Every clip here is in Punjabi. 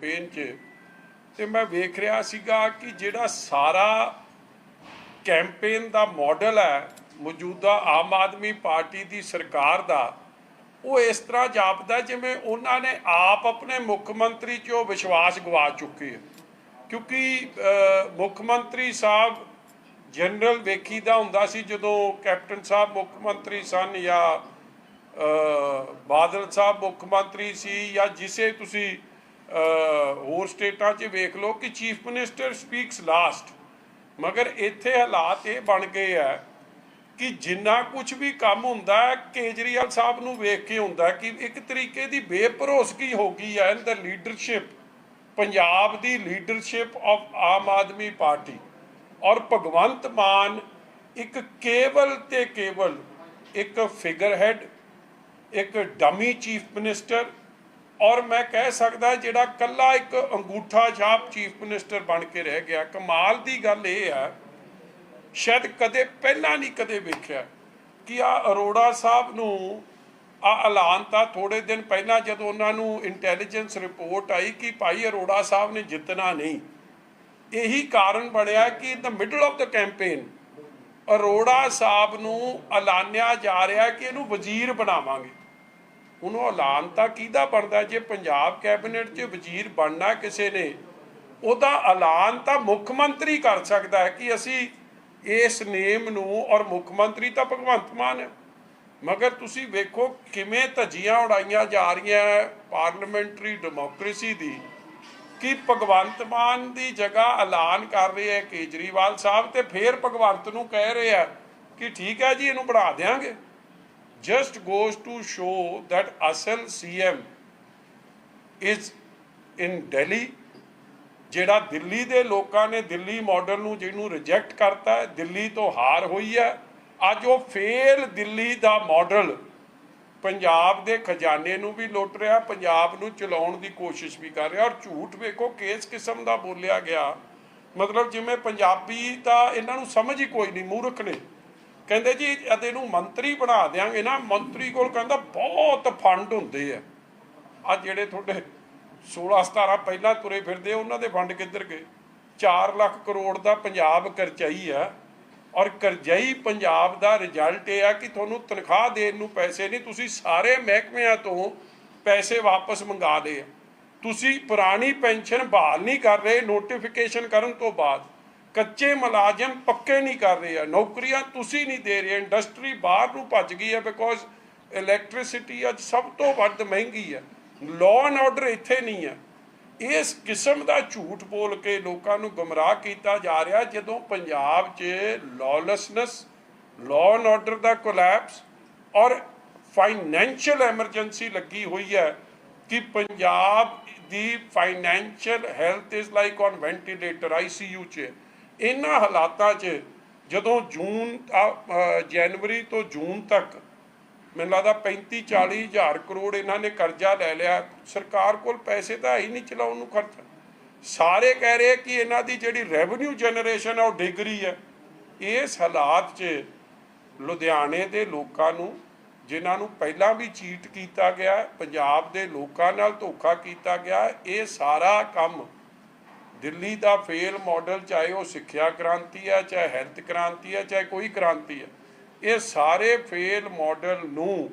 ਕੈਂਪੇਨ 'ਚ ਤੇ ਮੈਂ ਵੇਖ ਰਿਹਾ ਸੀਗਾ ਕਿ ਜਿਹੜਾ ਸਾਰਾ ਕੈਂਪੇਨ ਦਾ ਮਾਡਲ ਹੈ, ਮੌਜੂਦਾ ਆਮ ਆਦਮੀ ਪਾਰਟੀ ਦੀ ਸਰਕਾਰ ਦਾ, ਉਹ ਇਸ ਤਰ੍ਹਾਂ ਜਾਪਦਾ ਜਿਵੇਂ ਉਹਨਾਂ ਨੇ ਆਪ ਆਪਣੇ ਮੁੱਖ ਮੰਤਰੀ 'ਚ ਉਹ ਵਿਸ਼ਵਾਸ ਗਵਾ ਚੁੱਕੇ ਆ। ਕਿਉਂਕਿ ਮੁੱਖ ਮੰਤਰੀ ਸਾਹਿਬ ਜਨਰਲ ਵੇਖੀ ਦਾ ਹੁੰਦਾ ਸੀ ਜਦੋਂ ਕੈਪਟਨ ਸਾਹਿਬ ਮੁੱਖ ਮੰਤਰੀ ਸਨ ਜਾਂ ਬਾਦਲ ਸਾਹਿਬ ਮੁੱਖ ਮੰਤਰੀ ਸੀ ਜਾਂ ਜਿਸੇ ਤੁਸੀਂ ਹੋਰ ਸਟੇਟਾਂ 'ਚ ਵੇਖ ਲਓ ਕਿ ਚੀਫ ਮਿਨਿਸਟਰ ਸਪੀਕਸ ਲਾਸਟ। ਮਗਰ ਇੱਥੇ ਹਾਲਾਤ ਇਹ ਬਣ ਗਏ ਆ ਕਿ ਜਿੰਨਾ ਕੁਝ ਵੀ ਕੰਮ ਹੁੰਦਾ ਹੈ, ਕੇਜਰੀਵਾਲ ਸਾਹਿਬ ਨੂੰ ਵੇਖ ਕੇ ਹੁੰਦਾ ਕਿ ਇੱਕ ਤਰੀਕੇ ਦੀ ਬੇਭਰੋਸਗੀ ਹੋ ਗਈ ਹੈ ਇਨ ਦਾ leadership Punjab the leadership of Aam Aadmi Party. ਔਰ ਭਗਵੰਤ ਮਾਨ ਇੱਕ ਕੇਵਲ ਤੇ ਕੇਵਲ ਇੱਕ ਫਿਗਰ ਹੈਡ ਇੱਕ ਡਮੀ ਚੀਫ ਮਿਨਿਸਟਰ ਔਰ ਮੈਂ ਕਹਿ ਸਕਦਾ ਜਿਹੜਾ ਕੱਲਾ ਇੱਕ ਅੰਗੂਠਾ ਛਾਪ ਚੀਫ ਮਿਨਿਸਟਰ ਬਣ ਕੇ ਰਹਿ ਗਿਆ, ਕਮਾਲ ਦੀ ਗੱਲ ਇਹ ਆ ਸ਼ਾਇਦ ਕਦੇ ਪਹਿਲਾਂ ਨਹੀਂ ਕਦੇ ਵੇਖਿਆ ਕਿ ਆ ਅਰੋੜਾ ਸਾਹਿਬ ਨੂੰ ਆ ਐਲਾਨ ਤਾਂ ਥੋੜੇ ਦਿਨ ਪਹਿਲਾਂ ਜਦੋਂ ਉਹਨਾਂ ਨੂੰ ਇੰਟੈਲੀਜੈਂਸ ਰਿਪੋਰਟ ਆਈ ਕਿ ਭਾਈ ਅਰੋੜਾ ਸਾਹਿਬ ਨੇ ਜਿੱਤਣਾ ਨਹੀਂ। ਇਹੀ ਕਾਰਨ ਬਣਿਆ ਕਿ in the middle of the campaign Arora Sahib ਨੂੰ ਐਲਾਨਿਆ ਜਾ ਰਿਹਾ ਕਿ ਇਹਨੂੰ ਵਜ਼ੀਰ ਬਣਾਵਾਂਗੇ। ਹੁਣ ਉਹ ਐਲਾਨ ਤਾਂ ਕਿਹਦਾ ਬਣਦਾ ਜੇ ਪੰਜਾਬ ਕੈਬਨਿਟ 'ਚ ਵਜ਼ੀਰ ਬਣਨਾ ਕਿਸੇ ਨੇ? ਉਹਦਾ ਐਲਾਨ ਤਾਂ ਮੁੱਖ ਮੰਤਰੀ ਕਰ ਸਕਦਾ ਹੈ ਕਿ ਅਸੀਂ ਇਸ ਨੇਮ ਨੂੰ ਔਰ ਮੁੱਖ ਮੰਤਰੀ ਤਾਂ ਭਗਵੰਤ ਮਾਨ ਹੈ। ਮਗਰ ਤੁਸੀਂ ਵੇਖੋ ਕਿਵੇਂ ਧੱਜੀਆਂ ਉਡਾਈਆਂ ਜਾ ਰਹੀਆਂ ਪਾਰਲੀਮੈਂਟਰੀ ਡੈਮੋਕ੍ਰੇਸੀ ਦੀ, ਕਿ ਭਗਵੰਤ ਮਾਨ ਦੀ ਜਗ੍ਹਾ ਐਲਾਨ ਕਰ ਰਹੇ ਹੈ ਕੇਜਰੀਵਾਲ ਸਾਹਿਬ ਤੇ ਫੇਰ ਭਗਵੰਤ ਨੂੰ ਕਹਿ ਰਹੇ ਆ ਕਿ ਠੀਕ ਹੈ ਜੀ, ਇਹਨੂੰ ਬਣਾ ਦੇਾਂਗੇ just goes to show that ਅਸਲ CM ਇਜ਼ ਇਨ Delhi, ਜਿਹੜਾ ਦਿੱਲੀ ਦੇ ਲੋਕਾਂ ਨੇ ਦਿੱਲੀ ਮਾਡਲ ਨੂੰ, ਜਿਹਨੂੰ ਰਿਜੈਕਟ ਕਰਤਾ ਹੈ, ਦਿੱਲੀ ਤੋਂ ਹਾਰ ਹੋਈ ਹੈ। ਅੱਜ ਉਹ ਫੇਲ ਦਿੱਲੀ ਦਾ ਮਾਡਲ ਪੰਜਾਬ ਦੇ ਖਜ਼ਾਨੇ ਨੂੰ ਵੀ ਲੁੱਟ ਰਿਹਾ, ਪੰਜਾਬ ਨੂੰ ਚਲਾਉਣ ਦੀ ਕੋਸ਼ਿਸ਼ ਵੀ ਕਰ ਰਿਹਾ। ਔਰ ਝੂਠ ਵੇਖੋ, ਕਿਸ ਕਿਸਮ ਦਾ ਬੋਲਿਆ ਗਿਆ। ਮਤਲਬ ਜਿਵੇਂ ਪੰਜਾਬੀ ਤਾਂ ਇਹਨਾਂ ਨੂੰ ਸਮਝ ਹੀ ਕੋਈ ਨਹੀਂ, ਮੂਰਖ ਨੇ। ਕਹਿੰਦੇ ਜੀ ਅਤੇ ਇਹਨੂੰ ਮੰਤਰੀ ਬਣਾ ਦਿਆਂਗੇ ਨਾ, ਮੰਤਰੀ ਕੋਲ ਕਹਿੰਦਾ ਬਹੁਤ ਫੰਡ ਹੁੰਦੇ ਆ। ਆ ਜਿਹੜੇ ਤੁਹਾਡੇ 16 17 ਪਹਿਲਾਂ ਤੁਰੇ ਫਿਰਦੇ ਉਹਨਾਂ ਦੇ ਫੰਡ ਕਿੱਧਰ ਗਏ? 4 ਲੱਖ ਕਰੋੜ ਦਾ ਪੰਜਾਬ ਕਰਜ਼ਾਈ ਆ ਔਰ ਕਰਜ਼ਾਈ ਪੰਜਾਬ ਦਾ ਰਿਜ਼ਲਟ ਇਹ ਆ ਕਿ ਤੁਹਾਨੂੰ ਤਨਖਾਹ ਦੇਣ ਨੂੰ ਪੈਸੇ ਨਹੀਂ, ਤੁਸੀਂ ਸਾਰੇ ਮਹਿਕਮਿਆਂ ਤੋਂ ਪੈਸੇ ਵਾਪਸ ਮੰਗਾ ਲਏ ਆ। ਤੁਸੀਂ ਪੁਰਾਣੀ ਪੈਨਸ਼ਨ ਬਹਾਲ ਨਹੀਂ ਕਰ ਰਹੇ, ਨੋਟੀਫਿਕੇਸ਼ਨ ਕਰਨ ਤੋਂ ਬਾਅਦ। ਕੱਚੇ ਮੁਲਾਜ਼ਮ ਪੱਕੇ ਨਹੀਂ ਕਰ ਰਹੇ ਆ, ਨੌਕਰੀਆਂ ਤੁਸੀਂ ਨਹੀਂ ਦੇ ਰਹੇ ਇੰਡਸਟਰੀ ਬਾਹਰ ਨੂੰ ਭੱਜ ਗਈ ਹੈ ਬਿਕੋਜ਼ ਇਲੈਕਟ੍ਰਿਸਿਟੀ ਅੱਜ ਸਭ ਤੋਂ ਵੱਧ ਮਹਿੰਗੀ ਹੈ ਲਾਅ ਐਂਡ ਆਰਡਰ ਇੱਥੇ ਨਹੀਂ ਹੈ ਇਸ ਕਿਸਮ ਦਾ ਝੂਠ ਬੋਲ ਕੇ ਲੋਕਾਂ ਨੂੰ ਗਮਰਾਹ ਕੀਤਾ ਜਾ ਰਿਹਾ ਜਦੋਂ ਪੰਜਾਬ 'ਚ ਲੌਲੈਸਨੈਸ ਲਾਅ ਐਂਡ ਆਰਡਰ ਦਾ ਕੋਲੈਪਸ ਔਰ ਫਾਈਨੈਂਸ਼ੀਅਲ ਐਮਰਜੈਂਸੀ ਲੱਗੀ ਹੋਈ ਹੈ ਕਿ ਪੰਜਾਬ ਦੀ financial health is like on ventilator ICU 'ਚ। ਇਹਨਾਂ ਹਾਲਾਤਾਂ 'ਚ ਜਦੋਂ ਜੂਨ ਜਨਵਰੀ ਤੋਂ ਜੂਨ ਤੱਕ ਮੈਨੂੰ ਲੱਗਦਾ 35 40 ਹਜ਼ਾਰ ਕਰੋੜ ਇਹਨਾਂ ਨੇ ਕਰਜ਼ਾ ਲੈ ਲਿਆ। ਸਰਕਾਰ ਕੋਲ ਪੈਸੇ ਤਾਂ ਹੀ ਨਹੀਂ ਚਲਾਉਣ ਨੂੰ ਖਰਚ। ਸਾਰੇ ਕਹਿ ਰਹੇ ਕਿ ਇਹਨਾਂ ਦੀ ਜਿਹੜੀ ਰੈਵਨਿਊ ਜਨਰੇਸ਼ਨ ਹੈ ਉਹ ਡਿੱਗ ਰਹੀ ਹੈ। ਇਸ ਹਾਲਾਤ 'ਚ ਲੁਧਿਆਣੇ ਦੇ ਲੋਕਾਂ ਨੂੰ, ਜਿਨ੍ਹਾਂ ਨੂੰ ਪਹਿਲਾਂ ਵੀ ਚੀਟ ਕੀਤਾ ਗਿਆ, ਪੰਜਾਬ ਦੇ ਲੋਕਾਂ ਨਾਲ ਧੋਖਾ ਕੀਤਾ ਗਿਆ, ਇਹ ਸਾਰਾ ਕੰਮ ਦਿੱਲੀ ਦਾ ਫੇਲ ਮਾਡਲ ਚਾਹੇ ਉਹ ਸਿੱਖਿਆ ਕ੍ਰਾਂਤੀ ਹੈ, ਚਾਹੇ ਹੈਲਥ ਕ੍ਰਾਂਤੀ ਹੈ, ਚਾਹੇ ਕੋਈ ਕ੍ਰਾਂਤੀ ਹੈ, ਇਹ ਸਾਰੇ ਫੇਲ ਮਾਡਲ ਨੂੰ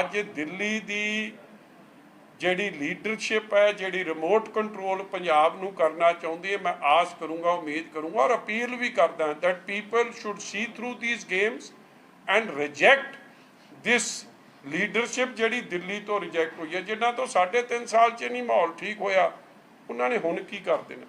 ਅੱਜ ਦਿੱਲੀ ਦੀ ਜਿਹੜੀ ਲੀਡਰਸ਼ਿਪ ਹੈ, ਜਿਹੜੀ ਰਿਮੋਟ ਕੰਟਰੋਲ ਪੰਜਾਬ ਨੂੰ ਕਰਨਾ ਚਾਹੁੰਦੀ ਹੈ, ਮੈਂ ਆਸ ਕਰੂੰਗਾ, ਉਮੀਦ ਕਰੂੰਗਾ ਔਰ ਅਪੀਲ ਵੀ ਕਰਦਾ ਹਾਂ that people should see through these games and reject this leadership ਜਿਹੜੀ ਦਿੱਲੀ ਤੋਂ ਰਿਜੈਕਟ ਹੋਈ ਹੈ, ਜਿਨ੍ਹਾਂ ਤੋਂ ਸਾਢੇ ਤਿੰਨ ਸਾਲ 'ਚ ਨਹੀਂ ਮਾਹੌਲ ਠੀਕ ਹੋਇਆ, ਉਹਨਾਂ ਨੇ ਹੁਣ ਕੀ ਕਰ ਦੇਣਾ?